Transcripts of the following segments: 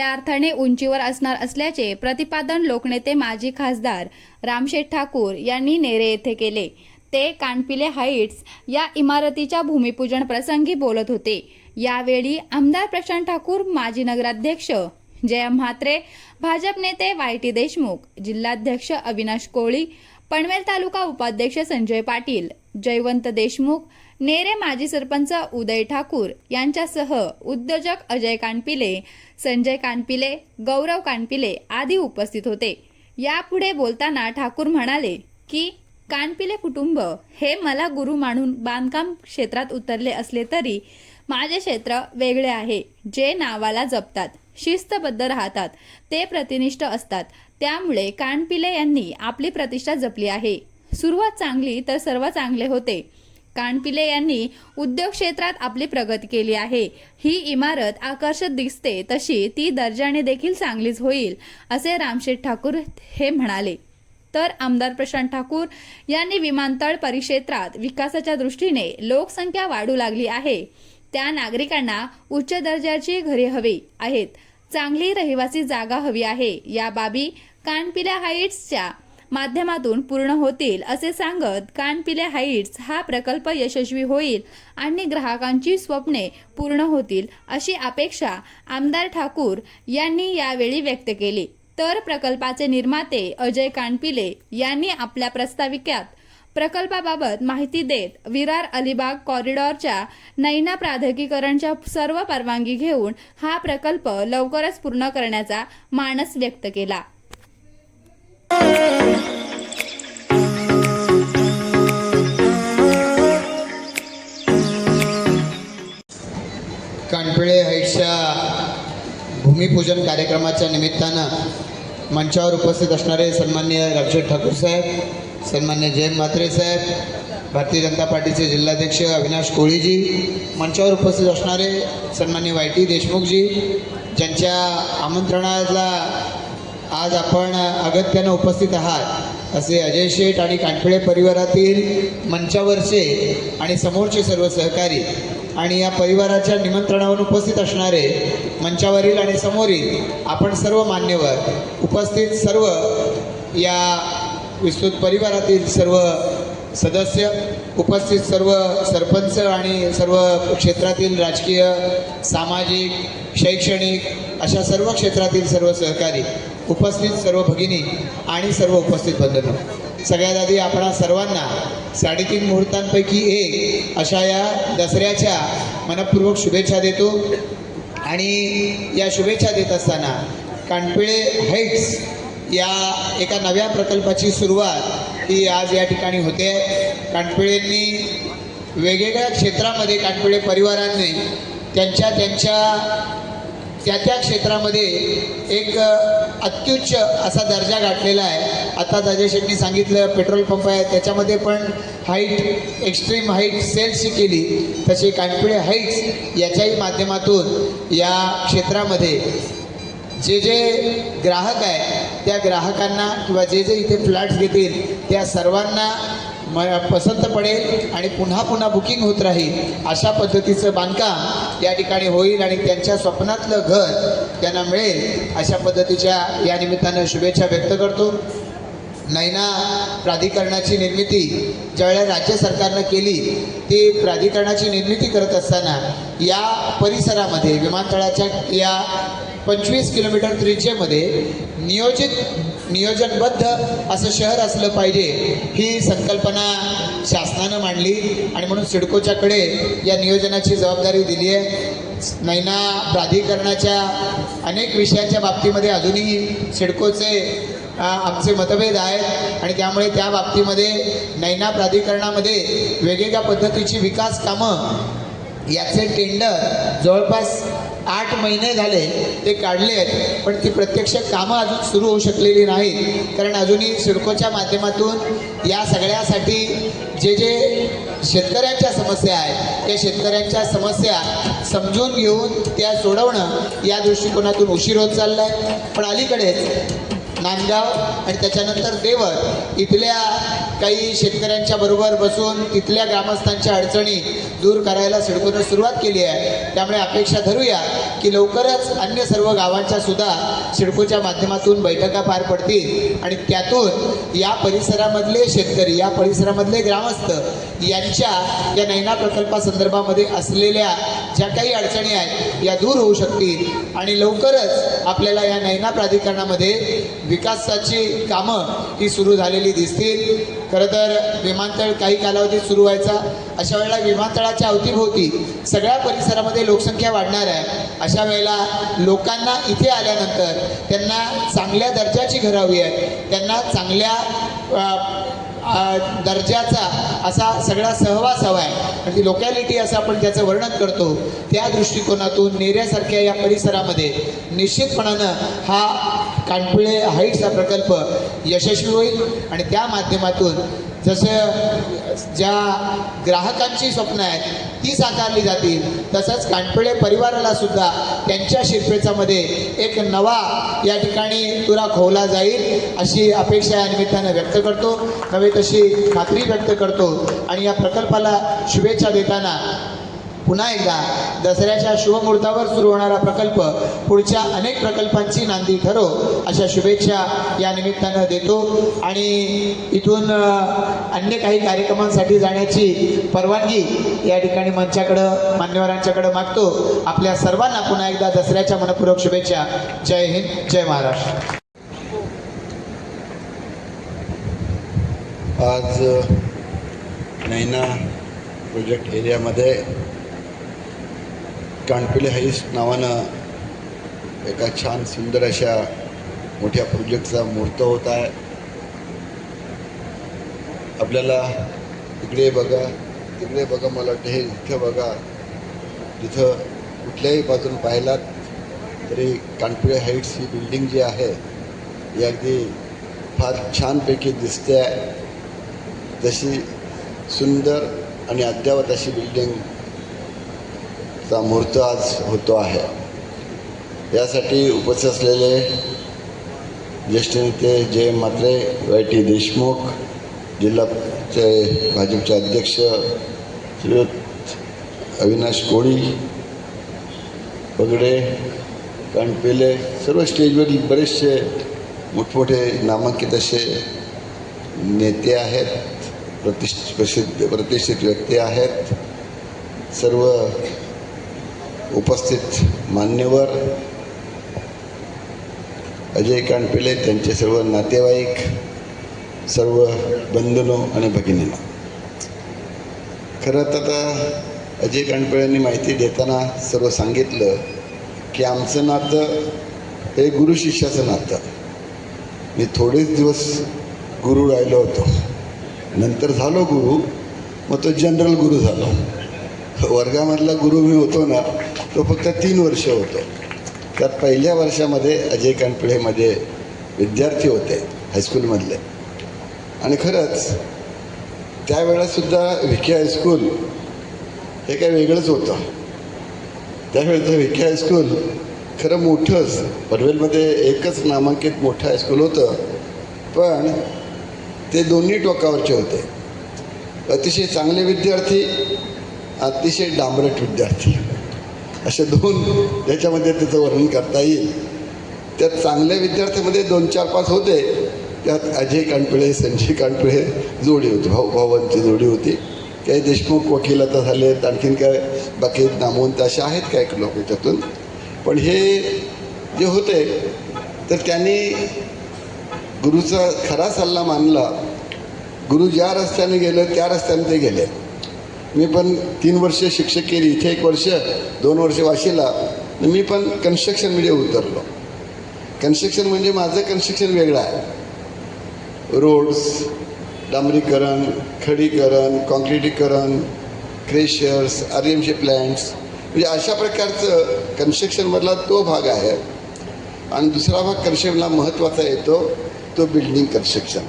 अर्थाने उंचीवर असणार असल्याचे प्रतिपादन लोकनेते माजी खासदार रामशेठ ठाकूर यांनी नेरे येथे केले. ते कानपिले हाईट्स या इमारतीच्या भूमिपूजन प्रसंगी बोलत होते. यावेळी आमदार प्रशांत ठाकूर माजी नगराध्यक्ष जयम म्हात्रे भाजप नेते वाय टी देशमुख जिल्हाध्यक्ष अविनाश कोळी पनवेल तालुका उपाध्यक्ष संजय पाटील जयवंत देशमुख नेरे माजी सरपंच उदय ठाकूर यांच्यासह उद्योजक अजय कानपिले संजय कानपिले गौरव कानपिले आदी उपस्थित होते. यापुढे बोलताना ठाकूर म्हणाले की कानपिले कुटुंब हे मला गुरु मानून बांधकाम क्षेत्रात उतरले असले तरी माझे क्षेत्र वेगळे आहे जे नावाला जपतात शिस्तबद्ध राहतात ते प्रतिनिष्ठ असतात. त्यामुळे कानपिले यांनी आपली प्रतिष्ठा जपली आहे. सुरुवात चांगली तर सर्व चांगले होते. कानपिले यांनी उद्योग क्षेत्रात आपली प्रगती केली आहे. ही इमारत आकर्षक दिसते तशी ती दर्जाने देखील चांगलीच होईल असे रामशेठ ठाकूर हे म्हणाले. तर आमदार प्रशांत ठाकूर यांनी विमानतळ परिक्षेत्रात विकासाच्या दृष्टीने लोकसंख्या वाढू लागली आहे. त्या नागरिकांना उच्च दर्जाची घरे हवी आहेत. चांगली रहिवासी जागा हवी आहे. या बाबी कानपिल्या हाईट्सच्या माध्यमातून पूर्ण होतील असे सांगत कानपिले हाईट्स हा प्रकल्प यशस्वी होईल आणि ग्राहकांची स्वप्ने पूर्ण होतील अशी अपेक्षा आमदार ठाकूर यांनी यावेळी व्यक्त केली. तर प्रकल्पाचे निर्माते अजय कानपिले यांनी आपल्या प्रस्ताविकात प्रकल्पाबाबत माहिती देत विरार अलिबाग कॉरिडॉरच्या नैना प्राधिकरणच्या सर्व परवानगी घेऊन हा प्रकल्प लवकरच पूर्ण करण्याचा मानस व्यक्त केला. कानपिळे हाईट्सच्या भूमिपूजन कार्यक्रमाच्या निमित्तानं मंचावर उपस्थित असणारे सन्मान्य रक्षित ठाकूर साहेब सन्मान्य जयंत म्हात्रे साहेब भारतीय जनता पार्टीचे जिल्हाध्यक्ष अविनाश कोळीजी मंचावर उपस्थित असणारे सन्मान्य वाय टी देशमुखजी ज्यांच्या आमंत्रणाला आज आपण अगत्यानं उपस्थित आहात. असे अजय शेठ आणि कानफिळे परिवारातील मंचावरचे आणि समोरचे सर्व सहकारी आणि या परिवाराच्या निमंत्रणावर उपस्थित असणारे मंचावरील आणि समोरील आपण सर्व मान्यवर उपस्थित सर्व या विस्तृत परिवारातील सर्व सदस्य उपस्थित सर्व सरपंच आणि सर्व क्षेत्रातील राजकीय सामाजिक शैक्षणिक अशा सर्व क्षेत्रातील सर्व सहकारी उपस्थित सर्व भगिनी आणि सर्व उपस्थित बंधनं सगळ्यात आधी आपणा सर्वांना साडेतीन मुहूर्तांपैकी एक अशा या दसऱ्याच्या मनपूर्वक शुभेच्छा देतो. आणि या शुभेच्छा देत असताना कानपिळे हाईट्स या एका नव्या प्रकल्पाची सुरुवात ही आज या ठिकाणी होते. कानपिळेंनी वेगवेगळ्या क्षेत्रामध्ये कानपिळे परिवारांनी त्यांच्या त्यांच्या त्या त्या क्षेत्रामध्ये एक अत्युच्च असा दर्जा गाठलेला आहे. आता अजय शेट्टी सांगितलं पेट्रोल पंप आहे त्याच्यामध्ये पण हाईट एक्स्ट्रीम हाईट सेल्सची केली तशी कानपिडे हाईट्स याच्याही माध्यमातून या क्षेत्रामध्ये जे जे ग्राहक आहे त्या ग्राहकांना किंवा जे जे इथे फ्लॅट्स घेतील त्या सर्वांना म पसंत पडेल आणि पुन्हा पुन्हा बुकिंग होत राहील. अशा पद्धतीचं बांधकाम या ठिकाणी होईल आणि त्यांच्या स्वप्नातलं घर त्यांना मिळेल. अशा पद्धतीच्या या निमित्तानं शुभेच्छा व्यक्त करतो. नैना प्राधिकरणाची निर्मिती ज्यावेळेला राज्य सरकारनं केली ती प्राधिकरणाची निर्मिती करत असताना या परिसरामध्ये विमानतळाच्या या पंचवीस किलोमीटर त्रिज्येमध्ये नियोजित नियोजनबद्ध असं शहर असलं पाहिजे ही संकल्पना शासनानं मांडली आणि म्हणून सिडकोच्याकडे या नियोजनाची जबाबदारी दिली आहे. नैना प्राधिकरणाच्या अनेक विषयांच्या बाबतीमध्ये अजूनही सिडकोचे आमचे मतभेद आहेत आणि त्यामुळे त्या बाबतीमध्ये नैना प्राधिकरणामध्ये वेगवेगळ्या पद्धतीची विकास कामं याचे टेंडर जवळपास आठ महिने झाले ते काढले आहेत पण ती प्रत्यक्ष कामं अजून सुरू होऊ शकलेली नाहीत. कारण अजूनही सिडकोच्या माध्यमातून या सगळ्यासाठी जे जे शेतकऱ्यांच्या समस्या आहेत त्या शेतकऱ्यांच्या समस्या समजून घेऊन त्या सोडवणं या दृष्टिकोनातून उशीर होत चाललं आहे पण अलीकडेच नांदगाव आणि त्याच्यानंतर देवत इथल्या काही शेतकऱ्यांच्या बरोबर बसून तिथल्या ग्रामस्थांच्या अडचणी दूर करायला सिडकोनं सुरुवात केली आहे. त्यामुळे अपेक्षा धरूया की लवकरच अन्य सर्व गावांच्या सुद्धा सिडकोच्या माध्यमातून बैठका पार पडतील. आणि त्यातून या परिसरामधले शेतकरी या परिसरामधले ग्रामस्थ यांच्या या नैना प्रकल्पासंदर्भामध्ये असलेल्या ज्या काही अडचणी आहेत या दूर होऊ शकतील. आणि लवकरच आपल्याला या नैना प्राधिकरणामध्ये विकासाची कामं ही सुरू झालेली दिसतील. खरं तर विमानतळ काही कालावधीत सुरू व्हायचा. अशा वेळेला विमानतळाच्या अवतीभोवती सगळ्या परिसरामध्ये लोकसंख्या वाढणार आहे. अशा वेळेला लोकांना इथे आल्यानंतर त्यांना चांगल्या दर्जाची घरं हवी आहेत. त्यांना चांगल्या दर्जाचा असा सगळा सहवास हवा आहे. आणि ती लोकॅलिटी असं आपण त्याचं वर्णन करतो त्या दृष्टिकोनातून नेऱ्यासारख्या या परिसरामध्ये निश्चितपणानं हा कानपिळे हाईट्स हा प्रकल्प यशस्वी होईल आणि त्या माध्यमातून जसं ज्या ग्राहकांची स्वप्न आहेत ती साकारली जातील. तसंच कानपिळे परिवाराला सुद्धा त्यांच्या शिरपेचामध्ये एक नवा या ठिकाणी तुरा खोवला जाईल अशी अपेक्षा या निमित्तानं व्यक्त करतो. नव्हे तशी खात्री व्यक्त करतो. आणि या प्रकल्पाला शुभेच्छा देताना पुन्हा एकदा दसऱ्याच्या शुभमुहूर्तावर सुरू होणारा प्रकल्प पुढच्या अनेक प्रकल्पांची नांदी ठरो अशा शुभेच्छा या निमित्तानं देतो. आणि इथून अन्य काही कार्यक्रमांसाठी जाण्याची परवानगी या ठिकाणी मंचाकडं मान्यवरांच्याकडं मागतो. आपल्या सर्वांना पुन्हा एकदा दसऱ्याच्या मनपूर्वक शुभेच्छा. जय हिंद जय महाराष्ट्र. आज नैना प्रोजेक्ट एरियामध्ये कानपिले हाईस नावानं एका छान सुंदर अशा मोठ्या प्रोजेक्टचा मुहूर्त होत आहे. आपल्याला इकडे बघा तिकडे बघा मला वाटतं हे इथं बघा. तिथं कुठल्याही बाजून पाहिलात तरी कानपिळे हाईट्स ही बिल्डिंग जी आहे ही अगदी फार छानपैकी दिसते आहे. तशी सुंदर आणि अद्यावत अशी बिल्डिंग चा मुहूर्त आज होतो आहे. यासाठी उपस्थित असलेले ज्येष्ठ नेते जय मात्रे वाय टी देशमुख जिल्हाचे भाजपचे अध्यक्ष श्रीयुत अविनाश कोळी पगडे कानपेले सर्व स्टेजवरील बरेचसे मोठमोठे नामांकित असे नेते आहेत प्रतिष्ठ प्रसिद्ध प्रतिष्ठित व्यक्ती आहेत. सर्व उपस्थित मान्यवर अजय कानपिले त्यांचे सर्व नातेवाईक सर्व बंधनो आणि भगिनींना. खरं तर आता अजय कानपिळेंनी माहिती देताना सर्व सांगितलं की आमचं नातं हे गुरु शिष्याचं नातं. मी थोडेच दिवस गुरु राहिलो होतो. नंतर झालो गुरु मग तो जनरल गुरु झालो. वर्गामधला गुरु मी होतो ना तो फक्त तीन वर्ष होतो. त्यात पहिल्या वर्षामध्ये अजय कानपिळेमध्ये विद्यार्थी होते हायस्कूलमधले. आणि खरंच त्यावेळेसुद्धा विखे हायस्कूल हे काय वेगळंच होतं. त्यावेळेचं विखे हायस्कूल खरं मोठंच पनवेलमध्ये एकच नामांकित मोठं हायस्कूल होतं. पण ते दोन्ही टोकावरचे होते. अतिशय चांगले विद्यार्थी अतिशय डांबरट विद्यार्थी. असे दोन याच्यामध्ये त्याचं वर्णन करता येईल. त्यात चांगल्या विद्यार्थ्यामध्ये दोन चार पाच होते. त्यात अजय कानपिळे संजय कानपिळे जोडी होती भाऊ भावांची जोडी होती. काही देशमुख वकील आता आहेत आणखीन काय बाकी नामवंत असे आहेत काय लोक याच्यातून? पण हे जे होते तर त्यांनी गुरुचा खरा सल्ला मानला. गुरु ज्या रस्त्याने गेले त्या रस्त्याने ते गेले. मी पण तीन वर्ष शिक्षक केली इथे एक वर्ष दोन वर्ष वाशीला. मी पण कन्स्ट्रक्शनमध्ये उतरलो. कन्स्ट्रक्शन म्हणजे माझं कन्स्ट्रक्शन वेगळं आहे. रोड्स डांबरीकरण खडीकरण कॉन्क्रिटीकरण क्रेशर्स आर एम प्लॅन्ट्स म्हणजे अशा प्रकारचं कन्स्ट्रक्शनमधला तो भाग आहे. आणि दुसरा भाग कन्स्ट्रक्शनला महत्त्वाचा येतो तो बिल्डिंग कन्स्ट्रक्शन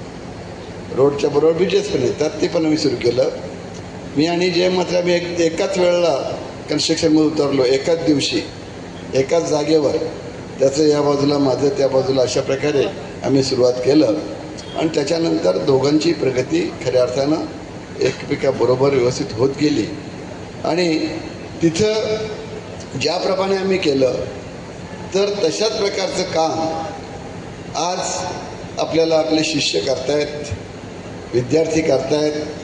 रोडच्या बरोबर ब्रिजेस पण येतात ते पण आम्ही सुरू केलं. मी आणि जय मात्र आम्ही एक एकाच वेळेला कन्स्ट्रक्शनमध्ये उतरलो एकाच दिवशी एकाच जागेवर त्याचं या बाजूला माझं त्या बाजूला अशा प्रकारे आम्ही सुरुवात केलं. आणि त्याच्यानंतर दोघांची प्रगती खऱ्या अर्थानं एकमेकाबरोबर व्यवस्थित होत गेली. आणि तिथं ज्याप्रमाणे आम्ही केलं तर तशाच प्रकारचं काम आज आपल्याला आपले शिष्य करतायत विद्यार्थी करतायत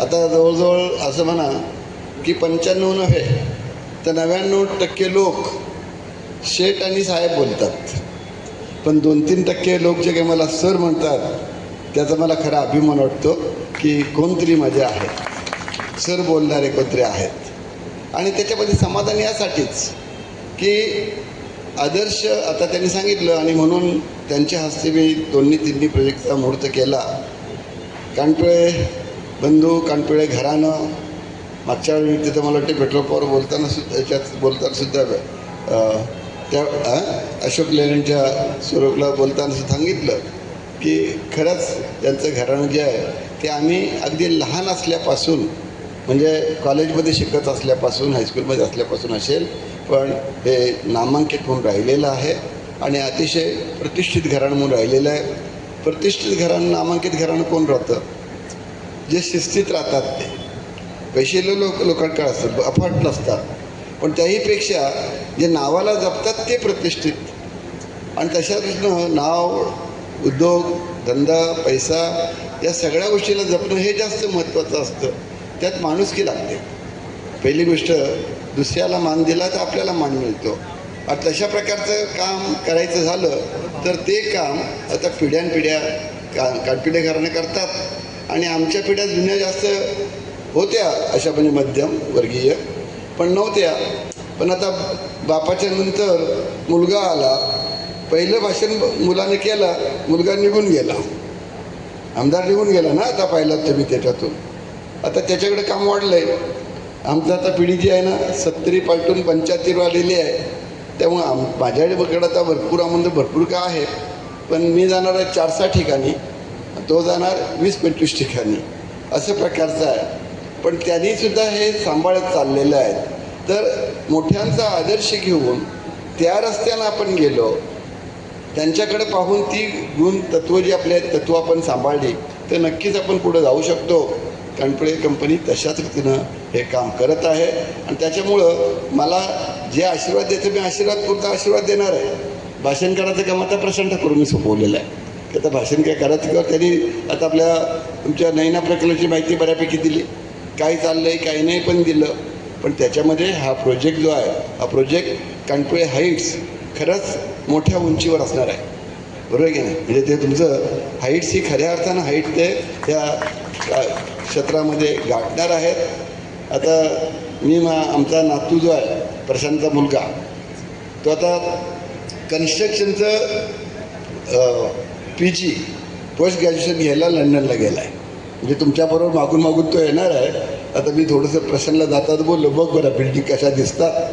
आता जवळजवळ असं म्हणा की पंच्याण्णव नव्हे तर नव्याण्णव टक्के लोक शेठ आणि साहेब बोलतात. पण दोन तीन टक्के लोक जे काही मला सर म्हणतात त्याचा मला खरा अभिमान वाटतो की कोणतरी माझे आहेत. सर बोलणारे कोणतरी आहेत. आणि त्याच्यामध्ये समाधान यासाठीच की आदर्श आता त्यांनी सांगितलं आणि म्हणून त्यांच्या हस्ते मी दोन्ही तिन्ही प्रोजेक्टचा मुहूर्त केला. कारण बंधू कानपिळे घराणं मागच्या वेळी तिथं मला वाटते पेट्रोल पॉवर बोलताना सुद्धा याच्यात बोलताना सुद्धा त्या अशोक लेण्यांच्या स्वरूपला बोलताना सांगितलं की खरंच त्यांचं घराणं जे आहे ते आम्ही अगदी लहान असल्यापासून म्हणजे कॉलेजमध्ये शिकत असल्यापासून हायस्कूलमध्ये असल्यापासून असेल पण हे नामांकित म्हणून राहिलेलं आहे आणि अतिशय प्रतिष्ठित घराणं म्हणून राहिलेलं आहे. प्रतिष्ठित घराणं नामांकित घराणं कोण राहतं? जे शिस्तीत राहतात ते. पैसेले लोक लोकांकडे असतात अफाट नसतात. पण त्याहीपेक्षा जे नावाला जपतात ते प्रतिष्ठित. आणि तशा दृष्टीनं नाव उद्योग धंदा पैसा या सगळ्या गोष्टीला जपणं हे जास्त महत्त्वाचं असतं. त्यात माणुसकी लागते. पहिली गोष्ट दुसऱ्याला मान दिला तर आपल्याला मान मिळतो. आणि तशा प्रकारचं काम करायचं झालं तर ते काम आता पिढ्यानपिढ्या का कानपिढ्या घराणं करतात. आणि आमच्या पिढ्या जुन्या जास्त होत्या अशा म्हणजे मध्यम वर्गीय पण नव्हत्या. पण आता बापाच्या नंतर मुलगा आला. पहिलं भाषण मुलाने केलं मुलगा निघून गेला. आमदार निघून गेला ना आता पाहिलात तुम्ही त्याच्यातून. आता त्याच्याकडे काम वाढलं आहे आमचं आता पिढी जी आहे ना सत्तरी पालटून पंच्याहत्तर आलेली आहे. त्यामुळं आम माझ्याकडे आता भरपूर आमंत्र भरपूर का आहे. पण मी जाणार आहे चार सहा ठिकाणी. तो जाणार वीस पंचवीस ठिकाणी. असं प्रकारचं आहे. पण त्यांनीसुद्धा हे सांभाळत चाललेलं आहे. तर मोठ्यांचा आदर्श घेऊन त्या रस्त्यानं आपण गेलो. त्यांच्याकडे पाहून ती गुण तत्व जी आपले आहेत तत्व आपण सांभाळली तर नक्कीच आपण पुढे जाऊ शकतो. कणपळे कंपनी तशाच रीतीनं हे काम करत आहे. आणि त्याच्यामुळं मला जे आशीर्वाद देते मी आशीर्वाद पुरता आशीर्वाद देणार आहे. भाषण करायचं काम आता प्रशांत करून मी सोपवलेलं आहे. त्याचं आता भाषण काय करायचं किंवा त्यांनी आता आपल्या तुमच्या नैना प्रकल्पाची माहिती बऱ्यापैकी दिली. काय चाललं आहे काही नाही पण दिलं. पण त्याच्यामध्ये हा प्रोजेक्ट जो आहे हा प्रोजेक्ट कानपुळे हाईट्स खरंच मोठ्या उंचीवर असणार आहे. बरोबर आहे की नाही? म्हणजे ते तुमचं हाईट्स ही खऱ्या अर्थानं हाईट ते त्या क्षेत्रामध्ये गाठणार आहेत. आता मी मा आमचा नातू जो आहे प्रशांतचा मुलगा तो आता कन्स्ट्रक्शनचं पी जी पोस्ट ग्रॅज्युएशन घ्यायला लंडनला गेला आहे म्हणजे तुमच्याबरोबर मागून मागून तो येणार आहे. आता मी थोडंसं प्रसन्नला जातात बोललो बघ बरं बिल्डिंग कशा दिसतात.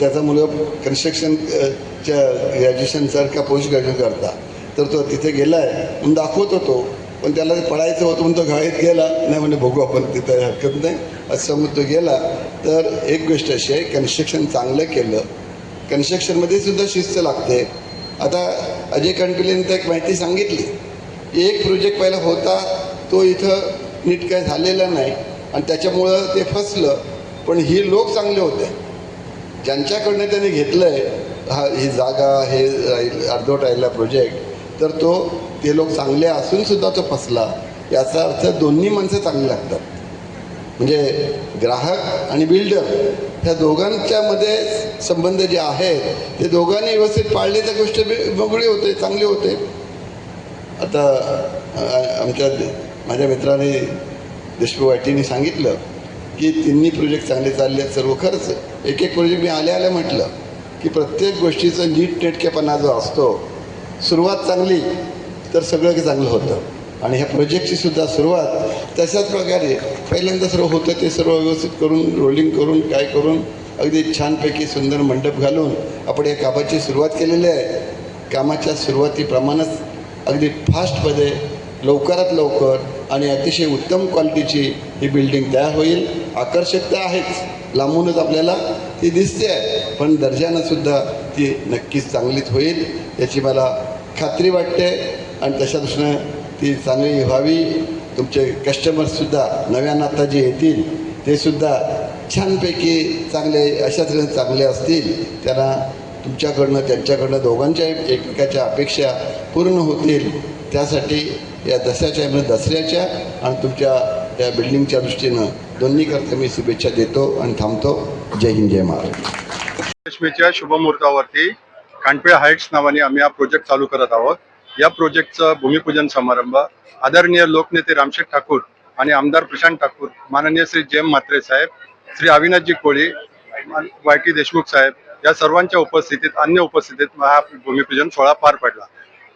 त्याचा मुलगा कन्स्ट्रक्शन अ, च्या पोस्ट ग्रॅज्युएशन करता. तर तो तिथे गेला आहे म्हणून दाखवत होतो पण त्याला ते पळायचं होतं म्हणून तो घाईत गेला. नाही म्हणजे बघू आपण तिथं हरकत नाही. असं म्हणून तो गेला. तर एक गोष्ट अशी आहे कन्स्ट्रक्शन चांगलं केलं. कन्स्ट्रक्शनमध्ये सुद्धा शिस्त लागते. आता अजय कणपिलेने तर एक माहिती सांगितली एक प्रोजेक्ट पहिला होता तो इथं नीट काय झालेला नाही आणि त्याच्यामुळं ते फसलं. पण ही लोक चांगले होते. ज्यांच्याकडनं त्याने घेतलं आहे हा ही जागा हे राहील अर्धवट राहिला प्रोजेक्ट तर तो ते लोक चांगले असूनसुद्धा तो फसला. याचा अर्थ दोन्ही माणसं चांगली लागतात. म्हणजे ग्राहक आणि बिल्डर ह्या दोघांच्यामध्ये संबंध जे आहेत ते दोघांनी व्यवस्थित पाळले तर गोष्ट वेगळी होते चांगली होते. आता आमच्या माझ्या मित्राने देशमुख वाटीने सांगितलं की तिन्ही प्रोजेक्ट चांगले चालले आहेत सर्व खरंच एक एक प्रोजेक्ट मी आल्या आल्या म्हटलं की प्रत्येक गोष्टीचं नीट नेटकेपणा जो असतो सुरुवात चांगली तर सगळं काही चांगलं होतं. आणि ह्या प्रोजेक्टची सुद्धा सुरुवात तशाच प्रकारे पहिल्यांदा सर्व होतं ते सर्व व्यवस्थित करून रोलिंग करून काय करून अगदी छानपैकी सुंदर मंडप घालून आपण या कामाची सुरुवात केलेली आहे. कामाच्या सुरुवातीप्रमाणेच अगदी फास्टमध्ये लवकरात लवकर आणि अतिशय उत्तम क्वालिटीची ही बिल्डिंग तयार होईल. आकर्षकता आहेच लांबूनच आपल्याला ती दिसते आहे पण दर्जानंसुद्धा ती नक्कीच चांगलीच होईल याची मला खात्री वाटते. आणि तशा दृष्टीनं ती चांगली व्हावी. तुमचे कस्टमर्ससुद्धा नव्यानं आता जे येतील ते सुद्धा छानपैकी चांगले अशा तऱ्हेने चांगले असतील त्यांना तुमच्याकडनं त्यांच्याकडनं दोघांच्या एकमेकाच्या अपेक्षा पूर्ण होतील. त्यासाठी या दसऱ्याच्या म्हणजे दसऱ्याच्या आणि तुमच्या या बिल्डिंगच्या दृष्टीनं दोन्हीकरता मी शुभेच्छा देतो आणि थांबतो. जय हिंद जय महाराष्ट्र. लक्ष्मीच्या शुभमुहूर्तावरती कानपिळ हाईट्स नावाने आम्ही हा प्रोजेक्ट चालू करत आहोत. या प्रोजेक्टचं भूमिपूजन समारंभ आदरणीय लोकनेते रामशेठ ठाकूर आणि आमदार प्रशांत ठाकूर माननीय श्री जेम म्हात्रे साहेब श्री अविनाथजी कोळी वाय टी देशमुख साहेब या सर्वांच्या उपस्थितीत अन्य उपस्थितीत हा भूमिपूजन सोहळा पार पडला.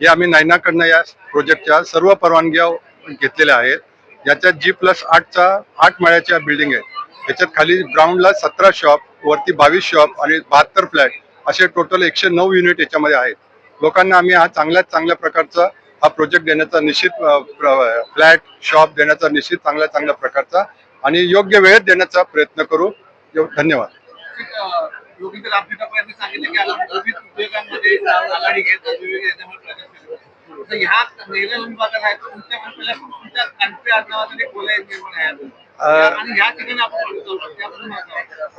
हे आम्ही नायनाकडनं या प्रोजेक्टच्या सर्व परवानग्या घेतलेल्या आहेत. याच्यात जी प्लस आठचा आठ माळ्याच्या बिल्डिंग आहे याच्यात खाली ग्राउंडला सतरा शॉप वरती बावीस शॉप आणि बहात्तर फ्लॅट असे टोटल एकशे नऊ युनिट याच्यामध्ये आहेत. लोकांना आम्ही हा चांगल्यात चांगल्या प्रकारचा हा प्रोजेक्ट देण्याचा निश्चित फ्लॅट शॉप देण्याचा निश्चित चांगल्या चांगल्या प्रकारचा आणि योग्य वेळेत देण्याचा प्रयत्न करू. धन्यवाद.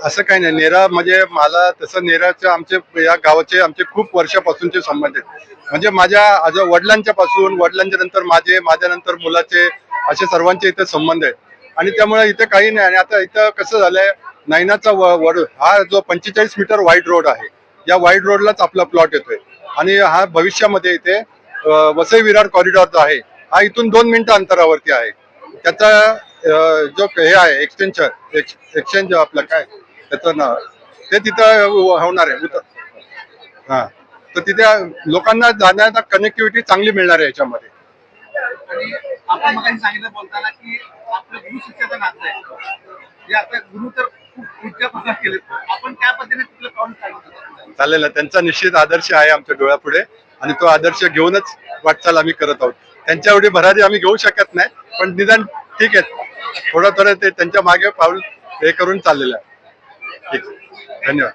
असं काही नाही. नेरा म्हणजे मला तसं नेराचे आमचे या गावाचे आमचे खूप वर्षापासूनचे संबंध आहेत. म्हणजे माझ्या आज वडिलांच्या पासून वडिलांच्या नंतर माझे माझ्या नंतर मुलाचे असे सर्वांचे इथे संबंध आहेत. आणि त्यामुळे इथे काही नाही. आणि आता इथं कसं झालंय नैनाचा व- वड हा जो पंचेचाळीस मीटर वाईड रोड आहे या वाईड रोडलाच आपला प्लॉट येतोय. आणि हा भविष्यामध्ये इथे वसई विरार कॉरिडॉर जो आहे हा इथून दोन मिनिटं अंतरावरती आहे. त्याचा जो हे आहे एक्सटेन्शन एक्सचेंज आपलं काय त्याचं नाव ते तिथं होणार आहे. उतर हा. तर तिथे लोकांना जाण्याचा कनेक्टिव्हिटी चांगली मिळणार आहे याच्यामध्ये. आणि आपण मग सांगितलं बोलताना की आपलं गुरु शिष्याचं नातं आहे. जे आता गुरु तर खूप पुढच्या प्रकार केले आपण त्या पद्धतीने तिथलं पाऊल चालू चालेल. ना त्यांचा निश्चित आदर्श आहे आमच्या डोळ्यापुढे आणि तो आदर्श घेऊनच वाटचाल आम्ही करत आहोत. त्यांच्या एवढी भरारी आम्ही घेऊ शकत नाही पण निदान ठीक आहे. थोडं थोडं ते त्यांच्या मागे पाऊल हे करून चाललेलं आहे. ठीक धन्यवाद.